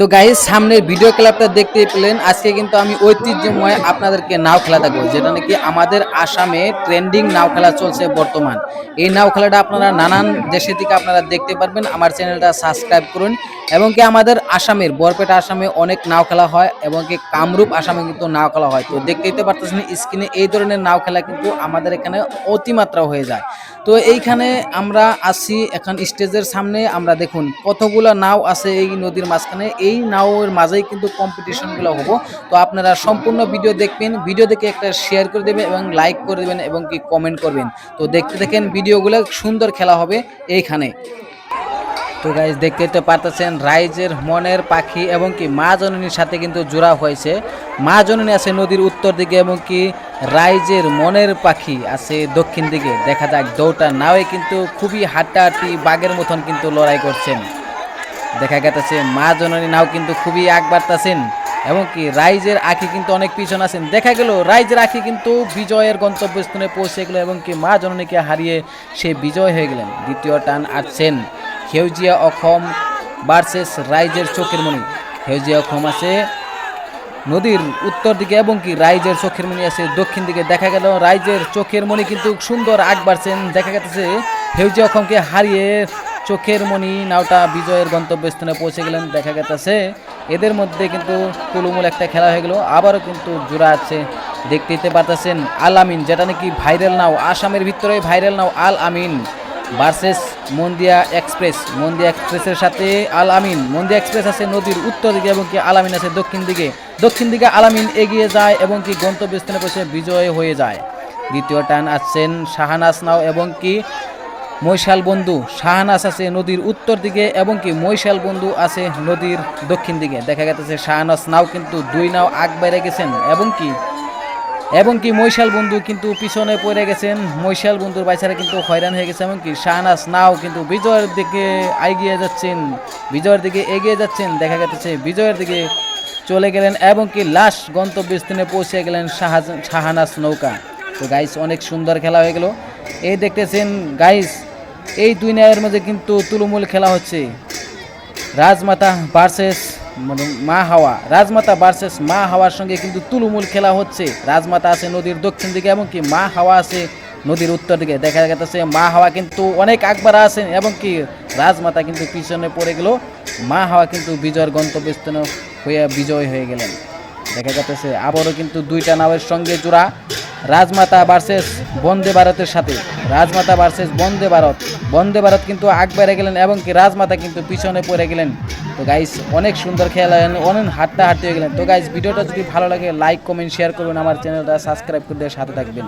তো গাইজ সামনের ভিডিও ক্লাবটা দেখতে পেলেন। আজকে কিন্তু আমি ঐতিহ্যময় আপনাদেরকে নাও খেলা দেখাবো, যেটা নাকি আমাদের আসামে ট্রেন্ডিং নাও খেলা চলছে বর্তমান। এই নাও খেলাটা আপনারা নানান দেশে থেকে আপনারা দেখতে পারবেন। আমার চ্যানেলটা সাবস্ক্রাইব করুন। এবং কি আমাদের আসামের, বরপেটা আসামে অনেক নাও খেলা হয় এবং কি কামরূপ আসামে কিন্তু নাও খেলা হয়। তো দেখতেই তো পারতেছেন স্ক্রিনে এই ধরনের নাও খেলা কিন্তু আমাদের এখানে অতিমাত্রা হয়ে যায়। তো এইখানে আমরা আসি এখন স্টেজের সামনে। আমরা দেখুন কতগুলো নাও আছে এই নদীর মাঝখানে। এই নাওয়ের মাঝেই কিন্তু কম্পিটিশনগুলো হব। তো আপনারা সম্পূর্ণ ভিডিও দেখবেন ভিডিও দেখে একটা শেয়ার করে দেবেন এবং লাইক করে দেবেন এবং কি কমেন্ট করবেন। তো দেখতে দেখেন ভিডিওগুলো সুন্দর খেলা হবে এইখানে। তো গাইজ দেখতে তো পারতেছেন, রাইজের মনের পাখি এবং কি মা জননীর সাথে কিন্তু জোড়া হয়েছে। মা জননী আছে নদীর উত্তর দিকে এবং কি রাইজের মনের পাখি আছে দক্ষিণ দিকে। দেখা যাক দৌড়টা নাওয়ে কিন্তু খুবই হাড্ডাহাড্ডি বাঘের মতন কিন্তু লড়াই করছেন। দেখা গেছে মা জননী নাও কিন্তু খুবই আগ বাড়তাছেন এবং কি, রাইজের আখি কিন্তু অনেক পিছন আছেন। দেখা গেল, রাইজের আখি কিন্তু বিজয়ের গন্তব্যস্থানে পৌঁছে গেল এবং কি, মা জননীকে হারিয়ে সে বিজয় হয়ে গেলেন। দ্বিতীয় টান আসছেন সেউজিয়া অখম ভার্সেস রাইজের চোখের মণি। সেউজিয়া অখম আছে নদীর উত্তর দিকে এবং কি, রাইজের চোখের মণি আছে দক্ষিণ দিকে। দেখা গেল, রাইজের চোখের মণি কিন্তু সুন্দর আগ বাড়ছেন। দেখা গেছে হেউজি অসমকে হারিয়ে চোখের মণি, নাওটা বিজয়ের গন্তব্যস্থানে পৌঁছে গেলেন, দেখা গেছে এদের মধ্যে কিন্তু তুলমূল একটা খেলা হয়ে গেল। আবারও কিন্তু জোড়া আছে, দেখতে দিতে পারতেছেন আল আমিন, যেটা নাকি ভাইরাল নাও, আসামের ভিতরে viral now Al Amin versus Mandia express Mandia এক্সপ্রেসের সাথে আল আমিন, মন্দিয়া এক্সপ্রেস আছে নদীর উত্তর দিকে এবং কি আল আমিন আছে দক্ষিণ দিকে। দক্ষিণ দিকে আল আমিন এগিয়ে যায় এবং কি গন্তব্যস্থানে পৌঁছে বিজয় হয়ে যায়। দ্বিতীয় টান আসছেন শাহানাস নাও এবং কি বন্ধু শাহানাস আছে নদীর উত্তর দিকে এবং কি বন্ধু আছে নদীর দক্ষিণ দিকে। দেখা গেছে শাহানাস নাও কিন্তু দুই নাও আগ বেড়ে গেছেন এবং কি এবং কি মৈশাল বন্ধু কিন্তু পিছনে পড়ে গেছেন। মৈশাল বন্ধুর বাইচারা কিন্তু হয়রান হয়ে গেছে এমনকি শাহনাজ নাও কিন্তু বিজয়ের দিকে এগিয়ে যাচ্ছেন, বিজয়ের দিকে এগিয়ে যাচ্ছেন। দেখা গেছে বিজয়ের দিকে চলে গেলেন এবং কি লাস্ট গন্তব্যস্থানে পৌঁছে গেলেন শাহজান শাহানাস নৌকা। তো গাইস অনেক সুন্দর খেলা হয়ে গেল। এই দেখতেছেন গাইস এই দুই ন্যায়ের মধ্যে কিন্তু তুলমূল খেলা হচ্ছে। রাজমাতা ভার্সেস মানে মা হাওয়া। রাজমাতা ভার্সেস মা হাওয়ার সঙ্গে কিন্তু তুলুমুল খেলা হচ্ছে। রাজমাতা আছে নদীর দক্ষিণ দিকে এবং কি মা হাওয়া আছে নদীর উত্তর দিকে। দেখা যাচ্ছে মা হাওয়া কিন্তু অনেক আকবারা আছেন এবং কি রাজমাতা কিন্তু পিছনে পড়ে গেল। মা হাওয়া কিন্তু বিজয়ের গন্তব্যস্থান হয়ে বিজয় হয়ে গেলেন। দেখা যাচ্ছে আবারও কিন্তু দুইটা নামের সঙ্গে জোড়া। রাজমাতা ভার্সেস বন্দে ভারতের সাথে। রাজমাতা ভার্সেস বন্দে ভারত। বন্দে ভারত কিন্তু আগ বেড়ে গেলেন এবং কি রাজমাতা কিন্তু পিছনে পড়ে গেলেন। তো গাইস অনেক সুন্দর খেলা অনেক হাঁটতে হাঁটতে হয়ে গেলেন। তো গাইস ভিডিওটা যদি ভালো লাগে লাইক কমেন্ট শেয়ার করুন আমার চ্যানেলটা সাবস্ক্রাইব করে সাথে থাকবেন।